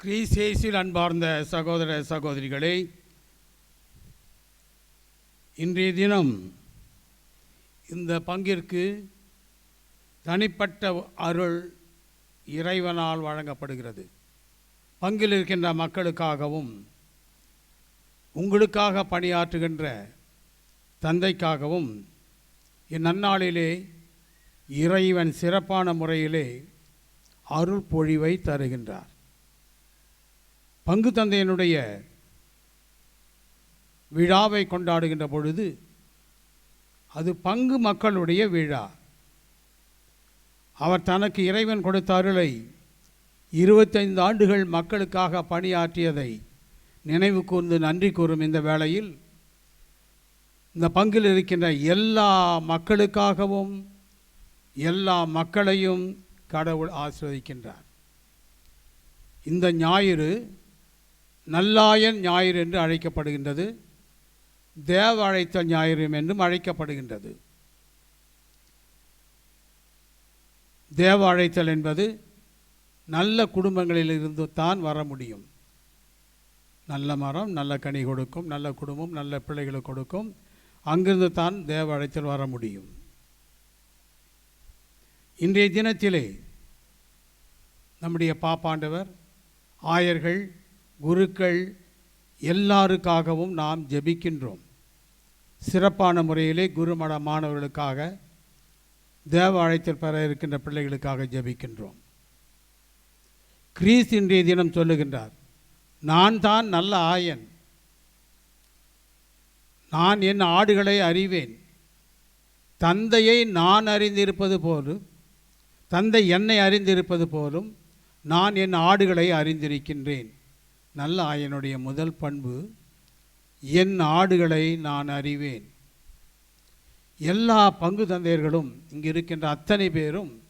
கிரீசேசில் அன்பார்ந்த சகோதர சகோதரிகளே இன்றைய தினம் இந்த பங்கிற்கு தனிப்பட்ட அருள் இறைவனால் வழங்கப்படுகிறது. பங்கில் இருக்கின்ற மக்களுக்காகவும் உங்களுக்காக பணியாற்றுகின்ற தந்தைக்காகவும் இந்நன்னாளிலே இறைவன் சிறப்பான முறையிலே அருள் பொழிவை தருகின்றார். பங்கு தந்தையனுடைய விழாவை கொண்டாடுகின்ற பொழுது அது பங்கு மக்களுடைய விழா. அவர் தனக்கு இறைவன் கொடுத்த அருளை இருபத்தைந்து ஆண்டுகள் மக்களுக்காக பணியாற்றியதை நினைவு கூர்ந்து நன்றி கூறும் இந்த வேளையில் இந்த பங்கில் இருக்கின்ற எல்லா மக்களுக்காகவும் எல்லா மக்களையும் கடவுள் ஆசிர்வதிக்கின்றார். இந்த ஞாயிறு நல்லாயன் ஞாயிறு என்று அழைக்கப்படுகின்றது. தேவ அழைத்த ஞாயிறு என்றும் அழைக்கப்படுகின்றது. தேவ அழைத்தல் என்பது நல்ல குடும்பங்களில் இருந்து தான் வர முடியும். நல்ல மரம் நல்ல கனி கொடுக்கும் நல்ல குடும்பம் நல்ல பிள்ளைகளை கொடுக்கும். அங்கிருந்து தான் தேவ அழைத்தல் வர முடியும். இன்றைய தினத்திலே நம்முடைய பாப்பாண்டவர் ஆயர்கள் குருக்கள் எல்லாருக்காகவும் நாம் ஜெபிக்கின்றோம். சிறப்பான முறையிலே குருமட மாணவர்களுக்காக தேவ அழைத்தல் பெற இருக்கின்ற பிள்ளைகளுக்காக ஜெபிக்கின்றோம். கிரீஸ் இன்றைய தினம் சொல்லுகின்றார் நான் தான் நல்ல ஆயன். நான் என் ஆடுகளை அறிவேன். தந்தையை நான் அறிந்திருப்பது போலும் தந்தை என்னை அறிந்திருப்பது போலும் நான் என் ஆடுகளை அறிந்திருக்கின்றேன். நல்ல ஆயனுடைய முதல் பண்பு என் ஆடுகளை நான் அறிவேன். எல்லா பங்கு தந்தையர்களும் இங்கு இருக்கின்ற அத்தனை பேரும்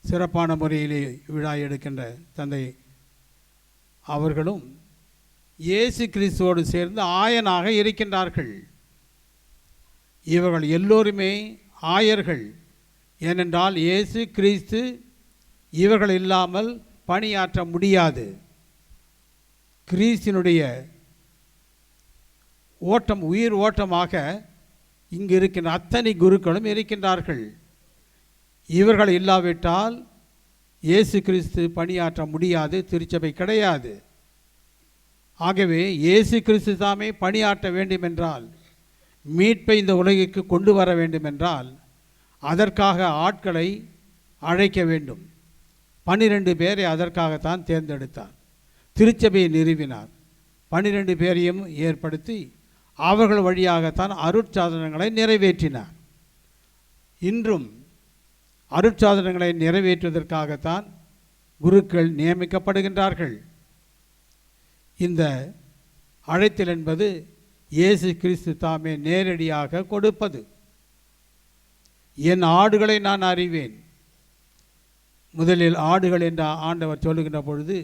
சிறப்பான முறையிலே விழா எடுக்கின்ற தந்தை அவர்களும் இயேசு கிறிஸ்துவோடு சேர்ந்து ஆயனாக இருக்கின்றார்கள். இவர்கள் எல்லோருமே ஆயர்கள். ஏனென்றால் இயேசு கிறிஸ்து இவர்கள் இல்லாமல் பணியாற்ற முடியாது. கிரீஸினுடைய ஓட்டம் உயிர் ஓட்டமாக இங்கு இருக்கின்ற அத்தனை குருக்களும் இருக்கின்றார்கள். இவர்கள் இல்லாவிட்டால் இயேசு கிறிஸ்து பணியாற்ற முடியாது திருச்சபை கிடையாது. ஆகவே இயேசு கிறிஸ்து தாமே பணியாற்ற வேண்டுமென்றால் மீட்பை இந்த உலகிற்கு கொண்டு வர வேண்டுமென்றால் அதற்காக ஆட்களை அழைக்க வேண்டும். பன்னிரண்டு பேரை அதற்காகத்தான் தேர்ந்தெடுத்தார். திருச்சபையை நிறுவினார். பன்னிரெண்டு பேரையும் ஏற்படுத்தி அவர்கள் வழியாகத்தான் அருட்சாதனங்களை நிறைவேற்றினார். இன்றும் அருட்சாதனங்களை நிறைவேற்றுவதற்காகத்தான் குருக்கள் நியமிக்கப்படுகின்றார்கள். இந்த அழைத்தல் என்பது இயேசு கிறிஸ்து தாமே நேரடியாக கொடுப்பது. என் ஆடுகளை நான் அறிவேன். முதலில் ஆடுகள் என்ற ஆண்டவர் சொல்லுகின்ற பொழுது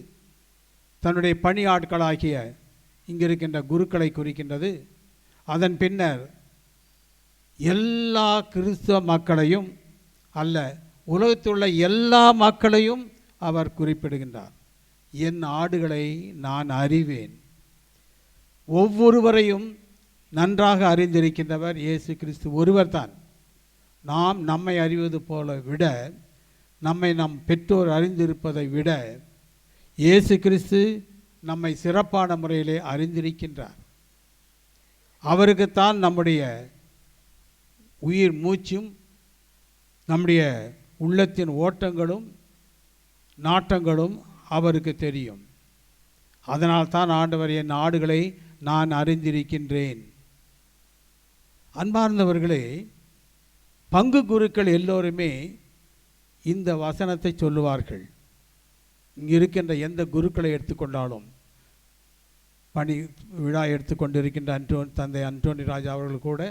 தன்னுடைய பணி ஆட்களாகிய இங்கிருக்கின்ற குருக்களை குறிக்கின்றது. அதன் பின்னர் எல்லா கிறிஸ்தவ மக்களையும் அல்ல உலகத்துள்ள எல்லா மக்களையும் அவர் குறிப்பிடுகின்றார். என் ஆடுகளை நான் அறிவேன். ஒவ்வொருவரையும் நன்றாக அறிந்திருக்கின்றவர் இயேசு கிறிஸ்து ஒருவர்தான். நாம் நம்மை அறிவது போல விட நம்மை நம் பெற்றோர் அறிந்திருப்பதை விட இயேசு கிறிஸ்து நம்மை சிறப்பான முறையிலே அறிந்திருக்கின்றார். அவருக்குத்தான் நம்முடைய உயிர் மூச்சும் நம்முடைய உள்ளத்தின் ஓட்டங்களும் நாட்டங்களும் அவருக்கு தெரியும். அதனால் தான் ஆண்டவர் என் ஆடுகளை நான் அறிந்திருக்கின்றேன். அன்பார்ந்தவர்களே பங்கு குருக்கள் எல்லோருமே இந்த வசனத்தை சொல்லுவார்கள். இங்கே இருக்கின்ற எந்த குருக்களை எடுத்துக்கொண்டாலும் பணி விழா எடுத்துக்கொண்டிருக்கின்ற அன்றோன் தந்தை அன்டோனி ராஜா அவர்கள் கூட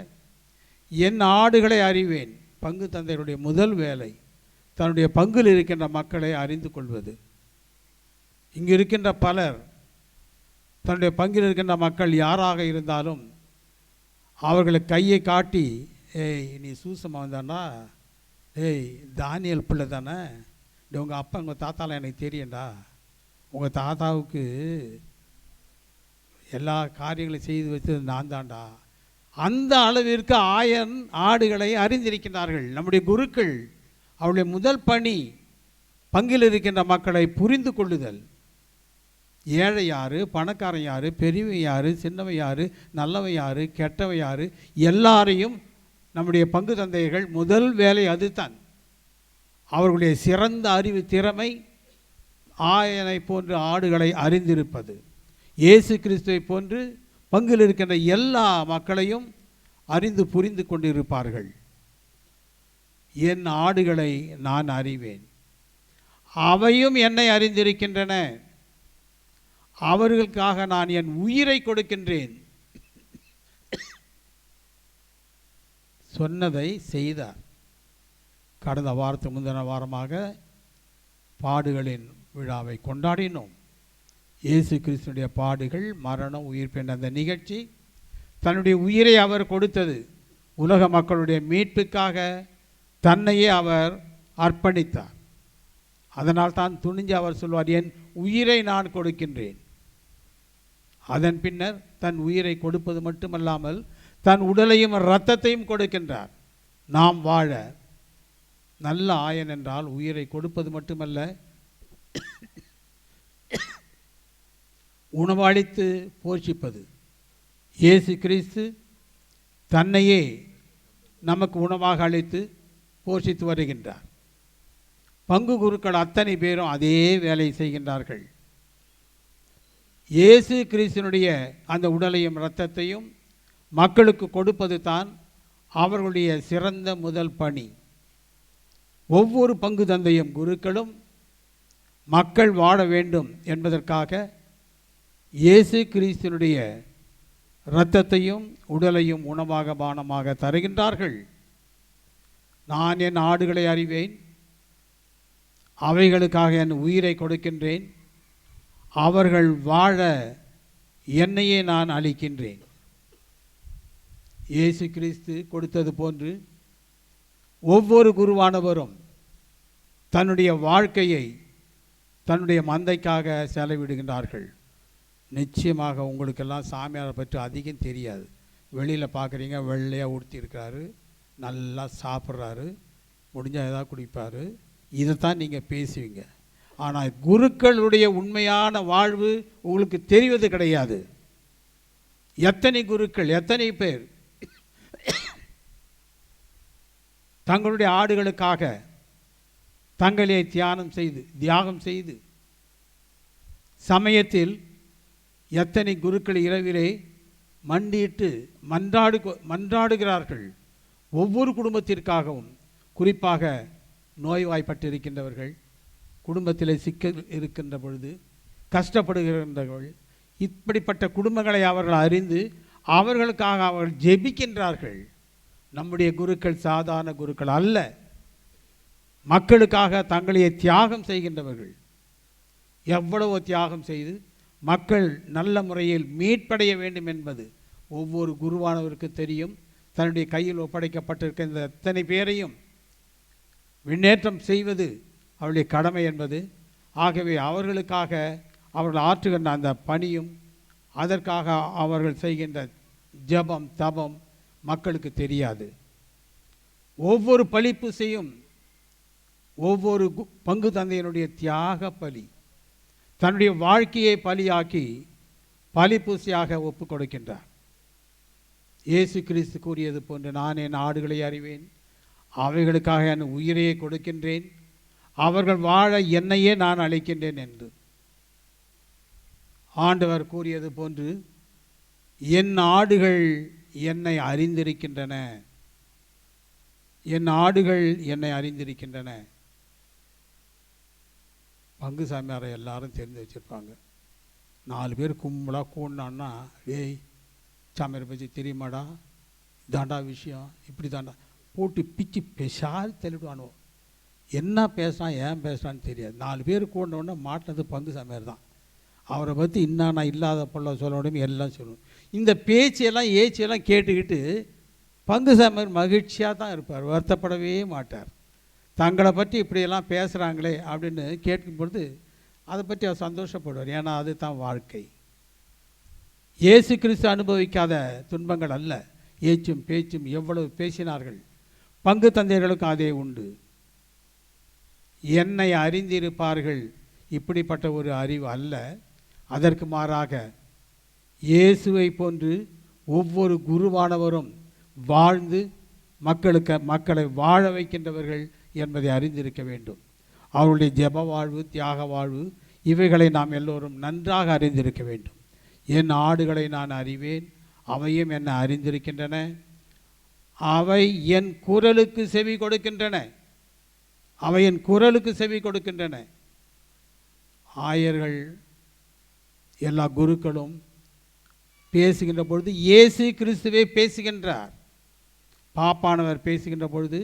என் ஆடுகளை அறிவேன். பங்கு தந்தையுடைய முதல் வேலை தன்னுடைய பங்கில் இருக்கின்ற மக்களை அறிந்து கொள்வது. இங்கு இருக்கின்ற பலர் தன்னுடைய பங்கில் இருக்கின்ற மக்கள் யாராக இருந்தாலும் அவர்களை கையை காட்டி ஏய் நீ சூசமாக வந்தானா ஏய் தானியல் பிள்ளை தானே டேய், உங்கள் அப்பா உங்கள் தாத்தாலாம் எனக்கு தெரியும்டா உங்கள் தாத்தாவுக்கு எல்லா காரியங்களையும் செய்து வச்சது நான் தான்டா. அந்த அளவிற்கு ஆயன் ஆடுகளை அறிந்திருக்கிறார்கள் நம்முடைய குருக்கள் அவளுடைய முதல் பணி பங்கில் இருக்கின்ற மக்களை புரிந்து கொள்ளுதல். ஏழை யார் பணக்காரன் யார் பெரியவன் யார் சின்னவன் யார் நல்லவன் யார் கெட்டவன் யார் எல்லாரையும் நம்முடைய பங்கு தந்தைகள் முதல் வேலை அதுதான். அவர்களுடைய சிறந்த அறிவு திறமை ஆயனை போன்று ஆடுகளை அறிந்திருப்பது. இயேசு கிறிஸ்துவை போன்று பங்கில் இருக்கின்ற எல்லா மக்களையும் அறிந்து புரிந்து கொண்டிருப்பார்கள். என் ஆடுகளை நான் அறிவேன். அவையும் என்னை அறிந்திருக்கின்றன. அவர்களுக்காக நான் என் உயிரை கொடுக்கின்றேன். சொன்னதை செய்தார். கடந்த வாரத்துக்கு முந்தின வாரமாக பாடுகளின் விழாவை கொண்டாடினோம். இயேசு கிறிஸ்துனுடைய பாடுகள் மரணம் உயிர்ப்பின் அந்த நிகழ்ச்சி தன்னுடைய உயிரை அவர் கொடுத்தது. உலக மக்களுடைய மீட்புக்காக தன்னையே அவர் அர்ப்பணித்தார். அதனால் தான் துணிஞ்சு அவர் சொல்வார் என் உயிரை நான் கொடுக்கின்றேன். அதன் பின்னர் தன் உயிரை கொடுப்பது மட்டுமல்லாமல் தன் உடலையும் இரத்தத்தையும் கொடுக்கின்றார். நாம் வாழ நல்ல ஆயன் என்றால் உயிரை கொடுப்பது மட்டுமல்ல உணவளித்து போஷிப்பது. இயேசு கிறிஸ்து தன்னையே நமக்கு உணவாக அளித்து போஷித்து வருகின்றார். பங்கு குருக்கள் அத்தனை பேரும் அதே வேலை செய்கின்றார்கள். இயேசு கிறிஸ்தனுடைய அந்த உடலையும் இரத்தத்தையும் மக்களுக்கு கொடுப்பது தான் அவர்களுடைய சிறந்த முதல் பணி. ஒவ்வொரு பங்கு தந்தையும் குருக்களும் மக்கள் வாழ வேண்டும் என்பதற்காக இயேசு கிறிஸ்தனுடைய இரத்தத்தையும் உடலையும் உணவாக பானமாக தருகின்றார்கள். நான் என் ஆடுகளை அறிவேன். அவைகளுக்காக என் உயிரை கொடுக்கின்றேன். அவர்கள் வாழ என்னையே நான் அளிக்கின்றேன். இயேசு கிறிஸ்து கொடுத்தது போன்று ஒவ்வொரு குருவானவரும் தன்னுடைய வாழ்க்கையை தன்னுடைய மந்தைக்காக செலவிடுகின்றார்கள். நிச்சயமாக உங்களுக்கெல்லாம் சாமியாரை பற்றி அதிகம் தெரியாது. வெளியில் பார்க்குறீங்க வெள்ளையாக உடுத்தியிருக்கிறாரு நல்லா சாப்பிட்றாரு முடிஞ்சால் எதாவது குடிப்பார். இதைத்தான் நீங்கள் பேசுவீங்க. ஆனால் குருக்களுடைய உண்மையான வாழ்வு உங்களுக்கு தெரிவது கிடையாது. எத்தனை குருக்கள் எத்தனை பேர் தங்களுடைய ஆடுகளுக்காக தங்களை தியானம் செய்து தியாகம் செய்து சமயத்தில் எத்தனை குருக்கள் இரவிலே மண்டியிட்டு மன்றாடு மன்றாடுகிறார்கள். ஒவ்வொரு குடும்பத்திற்காகவும் குறிப்பாக நோய்வாய்ப்பட்டிருக்கின்றவர்கள் குடும்பத்தில் சிக்க இருக்கின்ற பொழுது கஷ்டப்படுகின்றவர்கள் இப்படிப்பட்ட குடும்பங்களை அவர்கள் அறிந்து அவர்களுக்காக அவர்கள் ஜெபிக்கின்றார்கள். நம்முடைய குருக்கள் சாதாரண குருக்கள் அல்ல. மக்களுக்காக தங்களையே தியாகம் செய்கின்றவர்கள். எவ்வளவோ தியாகம் செய்து மக்கள் நல்ல முறையில் மீட்படைய வேண்டும் என்பது ஒவ்வொரு குருவானவருக்கு தெரியும். தன்னுடைய கையில் ஒப்படைக்கப்பட்டிருக்க இந்த எத்தனை பேரையும் விண்ணேற்றம் செய்வது அவருடைய கடமை என்பது. ஆகவே அவர்களுக்காக அவர்கள் ஆற்றுகின்ற அந்த பணியும் அதற்காக அவர்கள் செய்கின்ற ஜெபம் தபம் மக்களுக்கு தெரியாது. ஒவ்வொரு பழிப்பு செய்யும் ஒவ்வொரு கு- பங்கு தந்தையினுடைய தியாக பலி தன்னுடைய வாழ்க்கையை பலியாக்கி பலிப்பூசியாக ஒப்பு கொடுக்கின்றார். இயேசு கிறிஸ்து கூறியது போன்று நான் என் ஆடுகளை அறிவேன் அவைகளுக்காக என் உயிரையே கொடுக்கின்றேன் அவர்கள் வாழ என்னையே நான் அழைக்கின்றேன் என்று. ஆண்டவர் கூறியது போன்று என் ஆடுகள் என்னை அறிந்திருக்கின்றன. என் ஆடுகள் என்னை அறிந்திருக்கின்றன. பங்கு சாமியாரை எல்லாரும் தெரிந்து வச்சுருப்பாங்க. நாலு பேர் கும்பலாக கூடினான்னா ஏய் சாமியாரை பற்றி தெரியுமாடா? இதாண்டா விஷயம் இப்படி தாண்டா போட்டு பிச்சு பெஷால் தெளிடுவானோ என்ன பேசுகிறான் ஏன் பேசுகிறான்னு தெரியாது. நாலு பேர் கூடினோடனே மாட்டினது பங்கு சாமியார் தான். அவரை பற்றி இன்னானா இல்லாத பொருளை சொல்ல முடியும்? எல்லாம் சொல்லணும் இந்த பேச்செல்லாம் ஏச்சியெல்லாம் கேட்டுக்கிட்டு பங்கு சாமியார் மகிழ்ச்சியாக தான் இருப்பார். வருத்தப்படவே மாட்டார். தங்களை பற்றி இப்படியெல்லாம் பேசுகிறாங்களே அப்படின்னு கேட்கும் பொழுது அதை பற்றி அவர் சந்தோஷப்படுவார். ஏன்னா அதுதான் வாழ்க்கை. இயேசு கிறிஸ்து அனுபவிக்காத துன்பங்கள் அல்ல. ஏச்சும் பேச்சும் எவ்வளவு பேசினார்கள். பங்கு தந்தையர்களுக்கும் அதே உண்டு. என்னை அறிந்திருப்பார்கள். இப்படிப்பட்ட ஒரு அறிவு அல்ல. அதற்கு மாறாக இயேசுவை போன்று ஒவ்வொரு குருவானவரும் வாழ்ந்து மக்களுக்கு மக்களை வாழ வைக்கின்றவர்கள் என்பதை அறிந்திருக்க வேண்டும். அவருடைய ஜெப வாழ்வு தியாக வாழ்வு இவைகளை நாம் எல்லோரும் நன்றாக அறிந்திருக்க வேண்டும். என் ஆடுகளை நான் அறிவேன் அவையும் என்னை அறிந்திருக்கின்றன. அவை என் குரலுக்கு செவி கொடுக்கின்றன. அவை என் குரலுக்கு செவி கொடுக்கின்றன. ஆயர்கள் எல்லா குருக்களும் பேசுகின்ற பொழுது இயேசு கிறிஸ்துவே பேசுகின்றார். பாப்பானவர் பேசுகின்ற பொழுது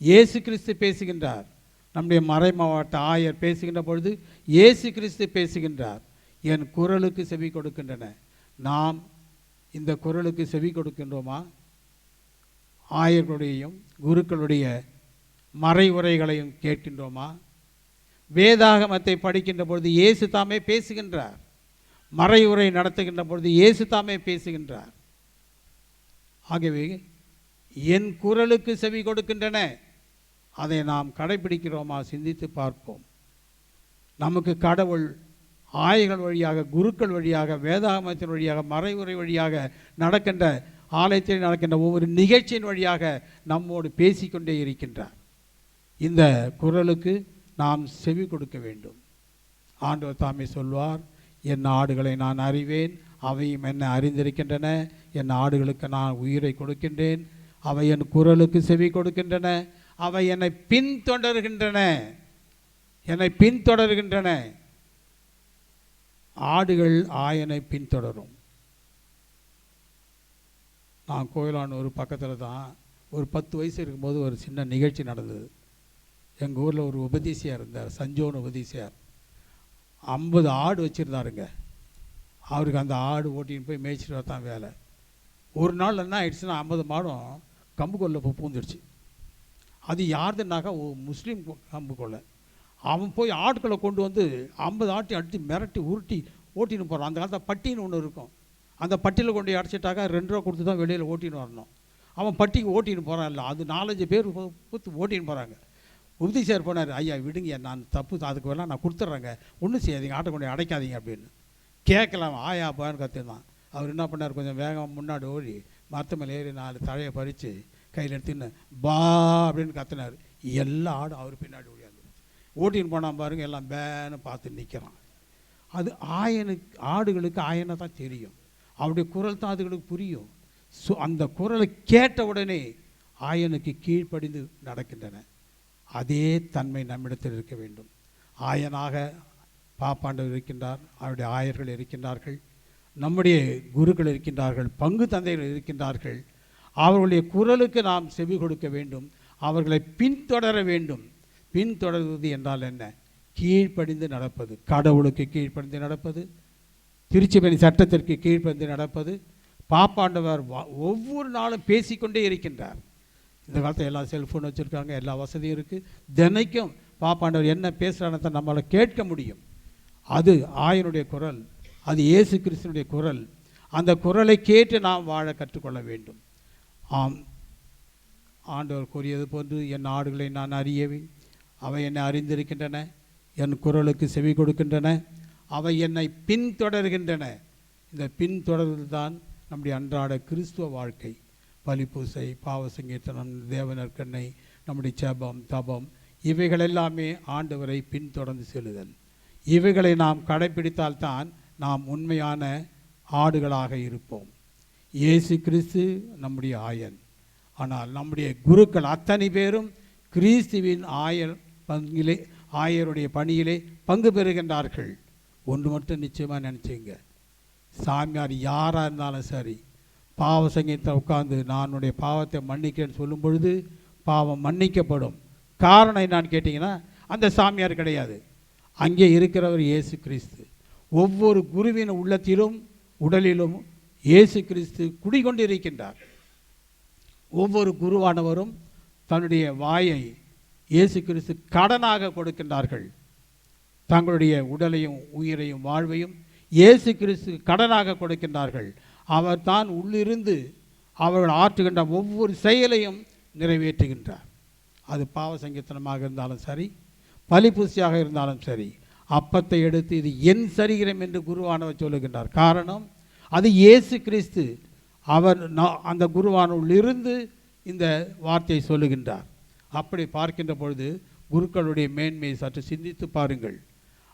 இயேசு கிறிஸ்து பேசுகின்றார். நம்முடைய மறை மாவட்ட ஆயர் பேசுகின்ற பொழுது இயேசு கிறிஸ்து பேசுகின்றார். என் குரலுக்கு செவி கொடுக்கின்றன. நாம் இந்த குரலுக்கு செவி கொடுக்கின்றோமா? ஆயர்களுடையும் குருக்களுடைய மறை உரைகளையும் கேட்கின்றோமா? வேதாகமத்தை படிக்கின்ற பொழுது இயேசு தாமே பேசுகின்றார். மறையுரை நடத்துகின்ற பொழுது இயேசு தாமே பேசுகின்றார். ஆகவே என் குரலுக்கு செவி கொடுக்கின்றன. அதை நாம் கடைபிடிக்கிறோமா சிந்தித்து பார்ப்போம். நமக்கு கடவுள் ஆயர்கள் வழியாக குருக்கள் வழியாக வேதாகமத்தின் வழியாக மறைவுரை வழியாக நடக்கின்ற ஆலயத்தில் நடக்கின்ற ஒவ்வொரு நிகழ்ச்சியின் வழியாக நம்மோடு பேசிக்கொண்டே இருக்கின்றார். இந்த குரலுக்கு நாம் செவி கொடுக்க வேண்டும். ஆண்டவர் தாமே சொல்வார் என் ஆடுகளை நான் அறிவேன். அவையும் என்னை அறிந்திருக்கின்றன. என் ஆடுகளுக்கு நான் உயிரை கொடுக்கின்றேன். அவை என் குரலுக்கு செவி கொடுக்கின்றன. அவை என்னை பின்தொடர்கின்றன. என்னை பின்தொடர்கின்றன. ஆடுகள் ஆயனை பின்தொடரும். நான் கோயிலானூர் பக்கத்தில் தான் ஒரு பத்து வயசு இருக்கும்போது ஒரு சின்ன நிகழ்ச்சி நடந்தது. எங்கள் ஊரில் ஒரு உபதேசியார் இருந்தார். சஞ்சோன் உபதேசியார். ஐம்பது ஆடு வச்சுருந்தாருங்க. அவருக்கு அந்த ஆடு ஓட்டின்னு போய் மேய்ச்சிட்டு வரதான் வேலை. ஒரு நாள் என்ன ஆயிடுச்சுன்னா ஐம்பது மாடும் கம்பு கொல்ல போய் பூந்துடுச்சு. அது யாருதுன்னாக்கா ஓ முஸ்லீம் கம்பு கொள்ளை அவன் போய் ஆட்களை கொண்டு வந்து ஐம்பது ஆட்டி அடித்து மிரட்டி உருட்டி ஓட்டின்னு போகிறான் அந்த காலத்தில் பட்டின்னு ஒன்று இருக்கும். அந்த பட்டியில் கொண்டு அடைச்சிட்டாக்கா ரெண்டு ரூபா கொடுத்து தான் வெளியில் ஓட்டின்னு வரணும். அவன் பட்டிக்கு ஓட்டின்னு போகிறான் இல்லை அது நாலஞ்சு பேர் ஓட்டின்னு போகிறாங்க உபதிசார் போனார் ஐயா விடுங்க நான் தப்பு அதுக்கு வேணால் நான் கொடுத்துட்றேங்க. ஒன்றும் செய்யாதீங்க ஆட்டை கொண்டு அடைக்காதீங்க அப்படின்னு. கேட்கலாம் ஆயா பான்னு கத்துருந்தான் அவர் என்ன பண்ணார் கொஞ்சம் வேகமாக முன்னாடி ஓடி மரத்து மேலே ஏறி நாலு தழையை பறித்து கையில் எடுத்துன்னு பா அப்படின்னு கத்துனார். எல்லா ஆடும் அவர் பின்னாடி ஓடியாது ஓட்டின்னு போனால் பாருங்க எல்லாம் பேன்னு பார்த்து நிற்கிறான் அது ஆயனுக்கு ஆடுகளுக்கு ஆயனை தான் தெரியும். அவருடைய குரல் தான் அதுகளுக்கு புரியும். ஸோ அந்த குரலை கேட்ட உடனே ஆயனுக்கு கீழ்ப்படிந்து நடக்கின்றன. அதே தன்மை நம்மிடத்தில் இருக்க வேண்டும். ஆயனாக பாப்பாண்டவர் இருக்கின்றார் அவருடைய ஆயர்கள் இருக்கின்றார்கள் நம்முடைய குருக்கள் இருக்கின்றார்கள் பங்கு தந்தைகள் இருக்கின்றார்கள். அவர்களுடைய குரலுக்கு நாம் செவி கொடுக்க வேண்டும் அவர்களை பின்தொடர வேண்டும். பின்தொடர்வது என்றால் என்ன? கீழ்ப்படிந்து நடப்பது கடவுளுக்கு கீழ்ப்படிந்து நடப்பது திருச்சிபணி சட்டத்திற்கு கீழ்ப்படிந்து நடப்பது. பாப்பாண்டவர் வா- ஒவ்வொரு நாளும் பேசிக்கொண்டே இருக்கின்றார். இந்த காலத்தில் எல்லா செல்ஃபோன் வச்சுருக்காங்க எல்லா வசதியும் இருக்குது தினைக்கும் பாப்பாண்டவர் என்ன பேசுகிறானத்தை நம்மளால் கேட்க முடியும். அது ஆயனுடைய குரல் அது இயேசு கிறிஸ்தனுடைய குரல். அந்த குரலை கேட்டு நாம் வாழ கற்றுக்கொள்ள வேண்டும். ஆம். ஆண்டவர் கூறியது போன்று என் ஆடுகளை நான் அறியவேன் அவை என்னை அறிந்திருக்கின்றன என் குரலுக்கு செவி கொடுக்கின்றன அவை என்னை பின்தொடர்கின்றன. இந்த பின்தொடர்வது தான் நம்முடைய அன்றாட கிறிஸ்துவ வாழ்க்கை. பலிப்பூசை பாவ சங்கீர்த்தனம் தேவனற்கண்ணை நம்முடைய செபம் தபம் இவைகள் எல்லாமே ஆண்டவரை பின்தொடர்ந்து செல்லுதல். இவைகளை நாம் கடைப்பிடித்தால்தான் நாம் உண்மையான ஆடுகளாக இருப்போம். இயேசு கிறிஸ்து நம்முடைய ஆயன். ஆனால் நம்முடைய குருக்கள் அத்தனை பேரும் கிறிஸ்துவின் ஆயர் பங்கிலே ஆயருடைய பணியிலே பங்கு பெறுகின்றார்கள். ஒன்று மட்டும் நிச்சயமாக நினச்சிங்க. சாமியார் யாராக இருந்தாலும் சரி பாவ சங்கீதத்தை உட்கார்ந்து நான் உன்னுடைய பாவத்தை மன்னிக்கிறேன்னு சொல்லும் பொழுது பாவம் மன்னிக்கப்படும். காரணம் என்னன்னு கேட்டிங்கன்னா அந்த சாமியார் கிடையாது. அங்கே இருக்கிறவர் இயேசு கிறிஸ்து. ஒவ்வொரு குருவின் உள்ளத்திலும் உடலிலும் இயேசு கிறிஸ்து குடிகொண்டிருக்கின்றார். ஒவ்வொரு குருவானவரும் தன்னுடைய வாயை இயேசு கிறிஸ்து கடனாக கொடுக்கின்றார்கள். தங்களுடைய உடலையும் உயிரையும் வாழ்வையும் இயேசு கிறிஸ்து கடனாக கொடுக்கின்றார்கள். அவர் தான் உள்ளிருந்து அவர்கள் ஆற்றுகின்ற ஒவ்வொரு செயலையும் நிறைவேற்றுகின்றார். அது பாவ சங்கீர்த்தனமாக இருந்தாலும் சரி பலிபூசியாக இருந்தாலும் சரி அப்பத்தை எடுத்து இது என் சரீரம் என்று குருவானவர் சொல்லுகின்றார். காரணம் அது இயேசு கிறிஸ்து அவர் அந்த குருவானவரிலிருந்து இந்த வார்த்தையை சொல்லுகின்றார். அப்படி பார்க்கின்ற பொழுது குருக்களுடைய மேன்மையை சற்று சிந்தித்து பாருங்கள்.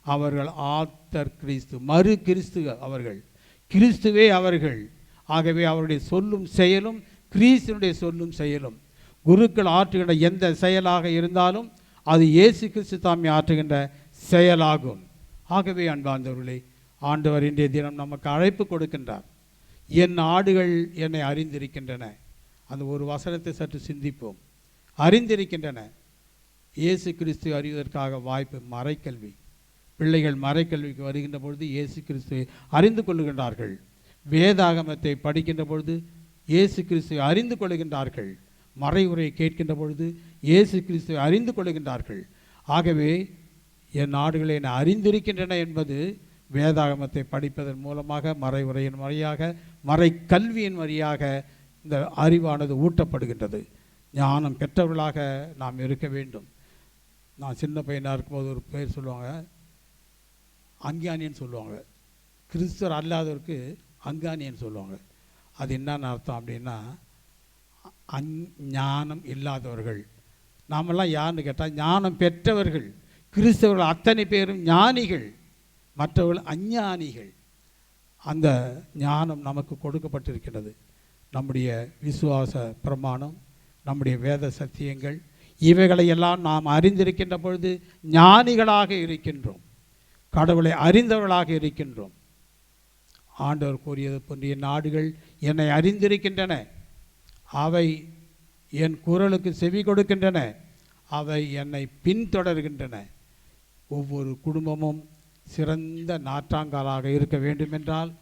அவர்கள் ஆத்தர் கிறிஸ்து மறு கிறிஸ்து அவர்கள். கிறிஸ்துவே அவர்கள். ஆகவே அவருடைய சொல்லும் செயலும் கிறிஸ்துனுடைய சொல்லும் செயலும். குருக்கள் ஆற்றுகின்ற எந்த செயலாக இருந்தாலும் அது இயேசு கிறிஸ்து தாமி ஆற்றுகின்ற செயலாகும். ஆகவே அன்பார்ந்தவர்களே ஆண்டவர் இன்றைய தினம் நமக்கு அழைப்பு கொடுக்கின்றார். என் ஆடுகள் என்னை அறிந்திருக்கின்றன. அந்த ஒரு வசனத்தை சற்று சிந்திப்போம். அறிந்திருக்கின்றன. இயேசு கிறிஸ்து அறிவதற்காக வாய்ப்பு மறைக்கல்வி. பிள்ளைகள் மறைக்கல்விக்கு வருகின்ற பொழுது இயேசு கிறிஸ்துவை அறிந்து கொள்ளுகின்றார்கள். வேதாகமத்தை படிக்கின்ற பொழுது இயேசு கிறிஸ்துவை அறிந்து கொள்ளுகின்றார்கள். மறைவுரையை கேட்கின்ற பொழுது இயேசு கிறிஸ்துவை அறிந்து கொள்ளுகின்றார்கள். ஆகவே என் நாடுகளை என்னை அறிந்திருக்கின்றன என்பது வேதாகமத்தை படிப்பதன் மூலமாக மறைவுரையின் வழியாக மறைக்கல்வியின் வழியாக இந்த அறிவானது ஊட்டப்படுகின்றது. ஞானம் பெற்றவர்களாக நாம் இருக்க வேண்டும். நான் சின்ன பையனாக இருக்கும்போது ஒரு பேர் சொல்லுவாங்க அஞ்ஞானின்னு சொல்லுவாங்க. கிறிஸ்தவர் அல்லாதவருக்கு அங்கானின்னு சொல்லுவாங்க. அது என்னன்னு அர்த்தம் அப்படின்னா அஞ் ஞானம் இல்லாதவர்கள். நாமெல்லாம் யாருன்னு கேட்டால் ஞானம் பெற்றவர்கள். கிறிஸ்தவர்கள் அத்தனை பேரும் ஞானிகள். மற்றவர்கள் அஞ்ஞானிகள். அந்த ஞானம் நமக்கு கொடுக்கப்பட்டிருக்கிறது நம்முடைய விசுவாச பிரமாணம் நம்முடைய வேத சத்தியங்கள் இவைகளை எல்லாம் நாம் அறிந்திருக்கின்ற பொழுது ஞானிகளாக இருக்கின்றோம். கடவுளை அறிந்தவர்களாக இருக்கின்றோம். ஆண்டவர் கூறியது போன்றிய நாடுகள் என்னை அறிந்திருக்கின்றன. அவை என் குரலுக்கு செவி கொடுக்கின்றன. அவை என்னை பின்தொடர்கின்றன. ஒவ்வொரு குடும்பமும் சிறந்த நாற்றாங்காலாக இருக்க வேண்டுமென்றால்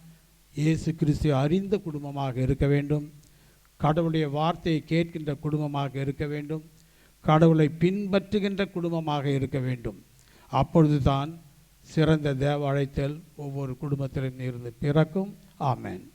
இயேசு கிறிஸ்து அறிந்த குடும்பமாக இருக்க வேண்டும். கடவுளுடைய வார்த்தையை கேட்கின்ற குடும்பமாக இருக்க வேண்டும். கடவுளை பின்பற்றுகின்ற குடும்பமாக இருக்க வேண்டும். அப்பொழுதுதான் சிறந்த தேவ அழைத்தல் ஒவ்வொரு குடும்பத்திலும் இருந்து பிறக்கும். ஆமேன்.